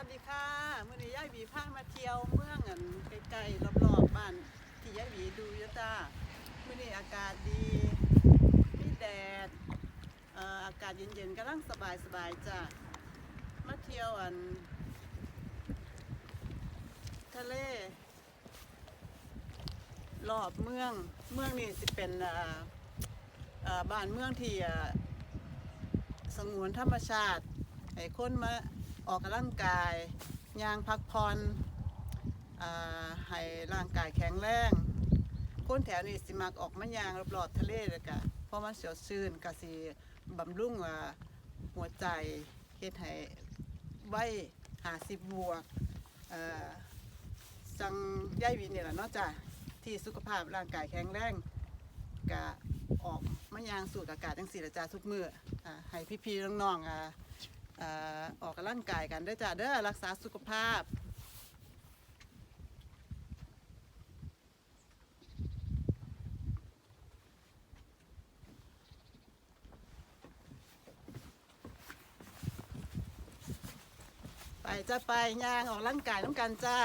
วัสดีค่ะมื่อนี้ยายหวีพามาเที่ยวเมืองอันไกลๆรอบๆบ้านที่ยายหวีดูอยู่จ้ามื่อนี้อากาศดีมีแดดอากาศเย็นๆกำลังสบายๆจ้ามาเที่ยวอัน ทะเลรอบเมืองเมืองนี่สิเป็นบ้านเมืองที่สงวนธรรมชาติให้คนมา ออกกำลังกายย่างพักผ่อนให้ร่างกายแข็งแรงคนแถวนี้สิมักออกมายางรอบๆทะเลเลยกะเพราะมันสดชื่นกะสิบำรุงหัวใจเฮ็ดให้ไว้หาสิบบวกจังย่ายวินนี่แหละเนาะจ้ะที่สุขภาพร่างกายแข็งแรงกะออกมายางสูดอากาศจังสี่ละจ้าทุกมืออให้พี่ๆน้องๆ ออกกำลังกายกันเด้อจ้าเด้อรักษาสุขภาพไปจ้าไปย่างออกกำลังกายน้ำกันจ้า